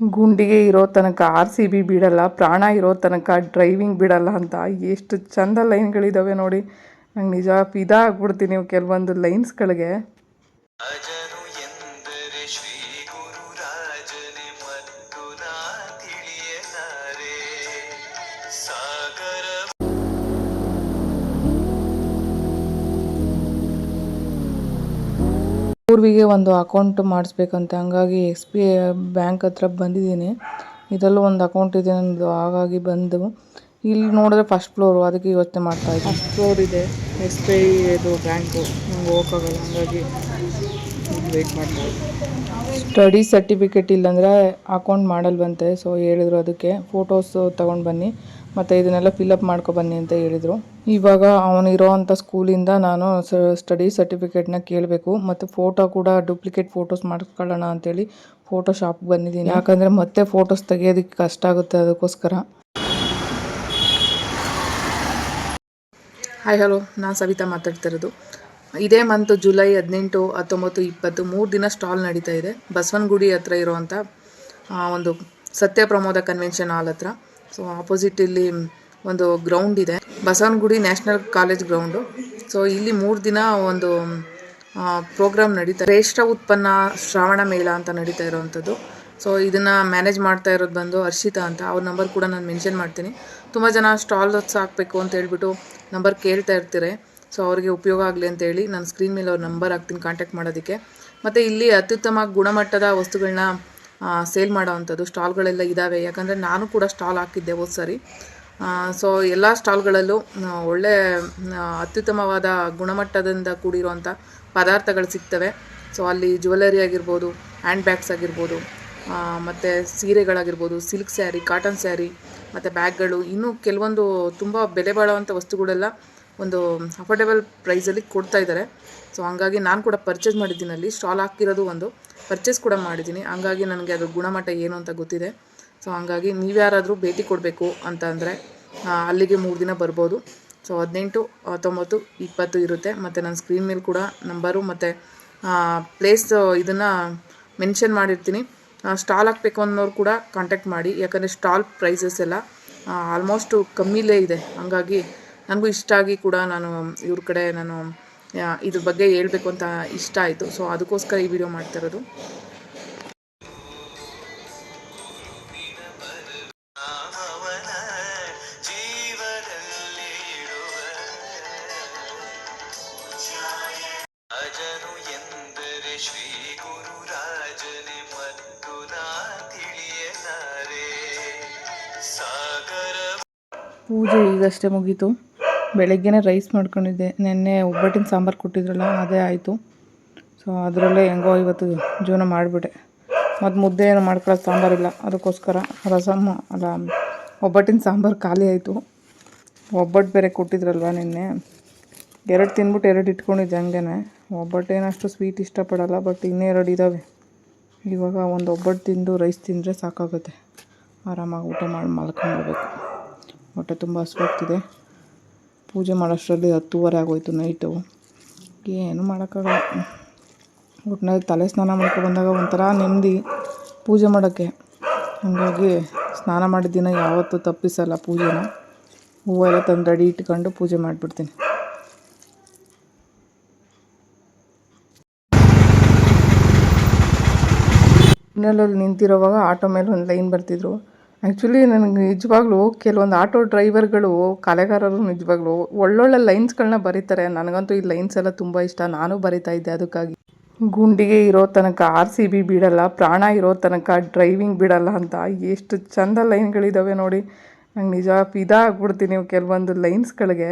ಗುಂಡಿಗೆ ಇರೋ ತನಕ, ಆರ್ ಸಿ ಬಿ ಬಿಡಲ್ಲ, ಪ್ರಾಣ ಇರೋ ತನಕ, ಡ್ರೈವಿಂಗ್ ಬಿಡಲ್ಲ ಅಂತ ಎಷ್ಟು ಚಂದ ಲೈನ್ಗಳಿದ್ದಾವೆ ನೋಡಿ. ನಂಗೆ ನಿಜ ಫಿದಾ ಆಗ್ಬಿಡ್ತೀನಿ ಕೆಲವೊಂದು ಲೈನ್ಸ್ಗಳಿಗೆ. ಪೂರ್ವಿಗೆ ಒಂದು ಅಕೌಂಟ್ ಮಾಡಿಸ್ಬೇಕಂತೆ. ಹಂಗಾಗಿ ಎಸ್ ಬಿ ಐ ಬ್ಯಾಂಕ್ ಹತ್ರ ಬಂದಿದ್ದೀನಿ. ಇದರಲ್ಲೂ ಒಂದು ಅಕೌಂಟ್ ಇದೆ ನನ್ನದು ಹಾಗಾಗಿ ಬಂದು. ಇಲ್ಲಿ ನೋಡಿದ್ರೆ ಫಸ್ಟ್ ಫ್ಲೋರು ಅದಕ್ಕೆ ಯೋಚನೆ ಮಾಡ್ತಾ ಇದ್ದೀನಿ. ಫಸ್ಟ್ ಫ್ಲೋರ್ ಇದೆ. ಎಸ್ ಬಿ ಐ ಇದು ಬ್ಯಾಂಕು ನಂಗೆ ಹೋಗೋಕ್ಕಾಗಲ್ಲ ಹಂಗಾಗಿ ವೆಯ್ಟ್ ಮಾಡ್ತಾ ಸ್ಟಡಿ ಸರ್ಟಿಫಿಕೇಟ್ ಇಲ್ಲಾಂದರೆ ಅಕೌಂಟ್ ಮಾಡಲ್ವಂತೆ. ಸೊ ಹೇಳಿದ್ರು ಅದಕ್ಕೆ. ಫೋಟೋಸು ತೊಗೊಂಡು ಬನ್ನಿ. ಮತ್ತು ಇದನ್ನೆಲ್ಲ ಫಿಲಪ್ ಮಾಡ್ಕೊ ಬನ್ನಿ ಅಂತ ಹೇಳಿದರು. ಇವಾಗ ಅವನಿರೋ ಅಂಥ ಸ್ಕೂಲಿಂದ ನಾನು ಸ್ಟಡಿ ಸರ್ಟಿಫಿಕೇಟ್ನ ಕೇಳಬೇಕು. ಮತ್ತು ಫೋಟೋ ಕೂಡ ಡೂಪ್ಲಿಕೇಟ್ ಫೋಟೋಸ್ ಮಾಡಿಸ್ಕೊಳ್ಳೋಣ ಅಂತೇಳಿ ಫೋಟೋ ಶಾಪ್ಗೆ ಬಂದಿದ್ದೀನಿ. ಯಾಕಂದರೆ ಮತ್ತೆ ಫೋಟೋಸ್ ತೆಗಿಯೋದಕ್ಕೆ ಕಷ್ಟ ಆಗುತ್ತೆ ಅದಕ್ಕೋಸ್ಕರ. ಹಾಯ್ ಹಲೋ ನಾನು ಸವಿತಾ ಮಾತಾಡ್ತಿರೋದು ಇದೇ ಮಂತು ಜುಲೈ ಹದಿನೆಂಟು, ಹತ್ತೊಂಬತ್ತು, ಇಪ್ಪತ್ತು ಮೂರು ದಿನ ಸ್ಟಾಲ್ ನಡೀತಾ ಇದೆ. ಬಸವನಗುಡಿ ಹತ್ರ ಇರೋವಂಥ ಒಂದು ಸತ್ಯ ಪ್ರಮೋದ ಕನ್ವೆನ್ಷನ್ ಹಾಲ್ ಹತ್ರ. ಸೊ ಆಪೋಸಿಟ್ ಇಲ್ಲಿ ಒಂದು ಗ್ರೌಂಡ್ ಇದೆ. Basavanagudi national college ground so ಇಲ್ಲಿ ಮೂರು ದಿನ ಒಂದು ಪ್ರೋಗ್ರಾಮ್ ನಡೀತಾ ಶ್ರೇಷ್ಠ ಉತ್ಪನ್ನ ಶ್ರಾವಣ ಮೇಳ ಅಂತ ನಡೀತಾ ಇರೋವಂಥದ್ದು. ಸೊ ಇದನ್ನು ಮ್ಯಾನೇಜ್ ಮಾಡ್ತಾ ಇರೋದು ಬಂದು ಹರ್ಷಿತಾ ಅಂತ. ಅವ್ರ ನಂಬರ್ ಕೂಡ ನಾನು ಮೆನ್ಷನ್ ಮಾಡ್ತೀನಿ. ತುಂಬ ಜನ ಸ್ಟಾಲ್ಸ್ ಹಾಕಬೇಕು ಅಂತ ಹೇಳ್ಬಿಟ್ಟು ನಂಬರ್ ಕೇಳ್ತಾ ಇರ್ತಾರೆ. ಸೊ ಅವರಿಗೆ ಉಪಯೋಗ ಆಗಲಿ ಅಂತೇಳಿ ನಾನು ಸ್ಕ್ರೀನ್ ಮೇಲೆ ಅವ್ರ ನಂಬರ್ ಹಾಕ್ತೀನಿ ಕಾಂಟ್ಯಾಕ್ಟ್ ಮಾಡೋದಕ್ಕೆ. ಮತ್ತು ಇಲ್ಲಿ ಅತ್ಯುತ್ತಮ ಗುಣಮಟ್ಟದ ವಸ್ತುಗಳನ್ನ ಸೇಲ್ ಮಾಡೋವಂಥದ್ದು ಸ್ಟಾಲ್ಗಳೆಲ್ಲ ಇದ್ದಾವೆ ಯಾಕಂದರೆ ನಾನು ಕೂಡ ಸ್ಟಾಲ್ ಹಾಕಿದ್ದೆ ಹೋದ ಸರಿ. ಸೊ ಎಲ್ಲ ಸ್ಟಾಲ್ಗಳಲ್ಲೂ ಒಳ್ಳೆ ಅತ್ಯುತ್ತಮವಾದ ಗುಣಮಟ್ಟದಿಂದ ಕೂಡಿರುವಂಥ ಪದಾರ್ಥಗಳು ಸಿಗ್ತವೆ. ಸೊ ಅಲ್ಲಿ ಜ್ಯುವೆಲರಿ ಆಗಿರ್ಬೋದು ಹ್ಯಾಂಡ್ ಬ್ಯಾಗ್ಸ್ ಆಗಿರ್ಬೋದು ಮತ್ತು ಸೀರೆಗಳಾಗಿರ್ಬೋದು ಸಿಲ್ಕ್ ಸ್ಯಾರಿ ಕಾಟನ್ ಸ್ಯಾರಿ ಮತ್ತು ಬ್ಯಾಗ್ಗಳು, ಇನ್ನೂ ಕೆಲವೊಂದು ತುಂಬ ಬೆಲೆ ಬಾಳುವಂಥ ವಸ್ತುಗಳೆಲ್ಲ ಒಂದು ಅಫೋರ್ಡೆಬಲ್ ಪ್ರೈಸಲ್ಲಿ ಕೊಡ್ತಾ ಇದ್ದಾರೆ ಸೊ ಹಂಗಾಗಿ ನಾನು ಕೂಡ ಪರ್ಚೇಸ್ ಮಾಡಿದ್ದೀನಲ್ಲಿ ಸ್ಟಾಲ್ ಹಾಕಿರೋದು ಒಂದು ಪರ್ಚೇಸ್ ಕೂಡ ಮಾಡಿದ್ದೀನಿ. ಹಂಗಾಗಿ ನನಗೆ ಅದು ಗುಣಮಟ್ಟ ಏನು ಅಂತ ಗೊತ್ತಿದೆ. ಸೊ ಹಂಗಾಗಿ ನೀವ್ಯಾರಾದರೂ ಭೇಟಿ ಕೊಡಬೇಕು ಅಂತ ಅಂದರೆ ಅಲ್ಲಿಗೆ ಮೂರು ದಿನ ಬರ್ಬೋದು. ಸೊ ಹದಿನೆಂಟು, ಹತ್ತೊಂಬತ್ತು, ಇಪ್ಪತ್ತು ಇರುತ್ತೆ. ಮತ್ತು ನನ್ನ ಸ್ಕ್ರೀನ್ ಮೇಲೆ ಕೂಡ ನಂಬರು ಮತ್ತು ಪ್ಲೇಸ್ ಇದನ್ನು ಮೆನ್ಷನ್ ಮಾಡಿರ್ತೀನಿ. ಸ್ಟಾಲ್ ಹಾಕಬೇಕು ಅನ್ನೋರು ಕೂಡ ಕಾಂಟ್ಯಾಕ್ಟ್ ಮಾಡಿ. ಯಾಕಂದರೆ ಸ್ಟಾಲ್ ಪ್ರೈಸಸ್ ಎಲ್ಲ ಆಲ್ಮೋಸ್ಟು ಕಮ್ಮಿಲೇ ಇದೆ. ಹಂಗಾಗಿ ನನಗೂ ಇಷ್ಟ ಆಗಿ ಕೂಡ ನಾನು ಇವ್ರ ಕಡೆ ನಾನು ಇದ್ರ ಬಗ್ಗೆ ಹೇಳಬೇಕು ಅಂತ ಇಷ್ಟ ಆಯಿತು. ಸೊ ಅದಕ್ಕೋಸ್ಕರ ಈ ವಿಡಿಯೋ ಮಾಡ್ತಾ ಇರೋದು. ಪೂಜೆ ಈಗಷ್ಟೇ ಮುಗೀತು. ಬೆಳಗ್ಗೆನೇ ರೈಸ್ ಮಾಡ್ಕೊಂಡಿದ್ದೆ. ನಿನ್ನೆ ಒಬ್ಬಟ್ಟಿನ ಸಾಂಬಾರು ಕೊಟ್ಟಿದ್ರಲ್ಲ, ಅದೇ ಆಯಿತು. ಸೊ ಅದರಲ್ಲೇ ಹೆಂಗೋ ಇವತ್ತು ಜೀವನ ಮಾಡಿಬಿಟ್ಟೆ. ಮತ್ತು ಮುದ್ದೆ ಏನು ಮಾಡ್ಕೊಳ್ಳೋದು ಸಾಂಬಾರಿಲ್ಲ ಅದಕ್ಕೋಸ್ಕರ ರಸಮ್, ಅಲ್ಲ, ಒಬ್ಬಟ್ಟಿನ ಸಾಂಬಾರು ಖಾಲಿ ಆಯಿತು. ಒಬ್ಬಟ್ಟು ಬೇರೆ ಕೊಟ್ಟಿದ್ರಲ್ವ ನಿನ್ನೆ. ಎರಡು ತಿನ್ಬಿಟ್ಟು ಎರಡು ಇಟ್ಕೊಂಡಿದ್ದೆ ಹಂಗೇನೆ. ಒಬ್ಬಟ್ಟು ಏನಷ್ಟು ಸ್ವೀಟ್ ಇಷ್ಟಪಡಲ್ಲ, ಬಟ್ ಇನ್ನೆರಡು ಇದ್ದಾವೆ ಇವಾಗ ಒಂದು ಒಬ್ಬಟ್ಟು ತಿಂದು ರೈಸ್ ತಿಂದರೆ ಸಾಕಾಗುತ್ತೆ. ಆರಾಮಾಗಿ ಊಟ ಮಾಡಿ ಮಲ್ಕೊಂಡ್ಬಿಡ್ಬೇಕು ಹೊಟ್ಟೆ ತುಂಬ ಹಸ್ವಾಗ್ತಿದೆ. ಪೂಜೆ ಮಾಡೋಷ್ಟರಲ್ಲಿ ಹತ್ತುವರೆ ಆಗೋಯ್ತು ನೈಟು. ಏನು ಮಾಡೋಕ್ಕಾಗಲ್ಲ. ಒಟ್ಟಿನಲ್ಲಿ ತಲೆ ಸ್ನಾನ ಮಾಡ್ಕೊಂಡು ಬಂದಾಗ ಒಂಥರ ನೆಮ್ಮದಿ ಪೂಜೆ ಮಾಡೋಕ್ಕೆ. ಹಾಗಾಗಿ ಸ್ನಾನ ಮಾಡಿದ ದಿನ ಯಾವತ್ತೂ ತಪ್ಪಿಸಲ್ಲ ಪೂಜೆನ. ಹೂವೆಲ್ಲ ತಂದು ರೆಡಿ ಇಟ್ಕೊಂಡು ಪೂಜೆ ಮಾಡಿಬಿಡ್ತೀನಿ. ಸಿಗ್ನಲಲ್ಲಿ ನಿಂತಿರೋವಾಗ ಆಟೋ ಮೇಲೆ ಒಂದು ಲೈನ್ ಬರ್ತಿದ್ರು. ಆ್ಯಕ್ಚುಲಿ ನನಗೆ ನಿಜವಾಗ್ಲೂ ಕೆಲವೊಂದು ಆಟೋ ಡ್ರೈವರ್ಗಳು ಕಲೆಗಾರರು ನಿಜವಾಗ್ಲೂ ಒಳ್ಳೊಳ್ಳೆ ಲೈನ್ಸ್ಗಳನ್ನ ಬರೀತಾರೆ. ನನಗಂತೂ ಈ ಲೈನ್ಸ್ ಎಲ್ಲ ತುಂಬ ಇಷ್ಟ. ನಾನು ಬರಿತಾ ಇದ್ದೆ ಅದಕ್ಕಾಗಿ. ಗುಂಡಿಗೆ ಇರೋ ತನಕ ಆರ್ ಸಿ ಬಿ ಬಿಡಲ್ಲ, ಪ್ರಾಣ ಇರೋ ತನಕ ಡ್ರೈವಿಂಗ್ ಬಿಡಲ್ಲ ಅಂತ ಎಷ್ಟು ಚಂದ ಲೈನ್ಗಳಿದ್ದಾವೆ ನೋಡಿ. ನಂಗೆ ನಿಜ ಫಿದಾ ಆಗ್ಬಿಡ್ತೀನಿ ಕೆಲವೊಂದು ಲೈನ್ಸ್ಗಳಿಗೆ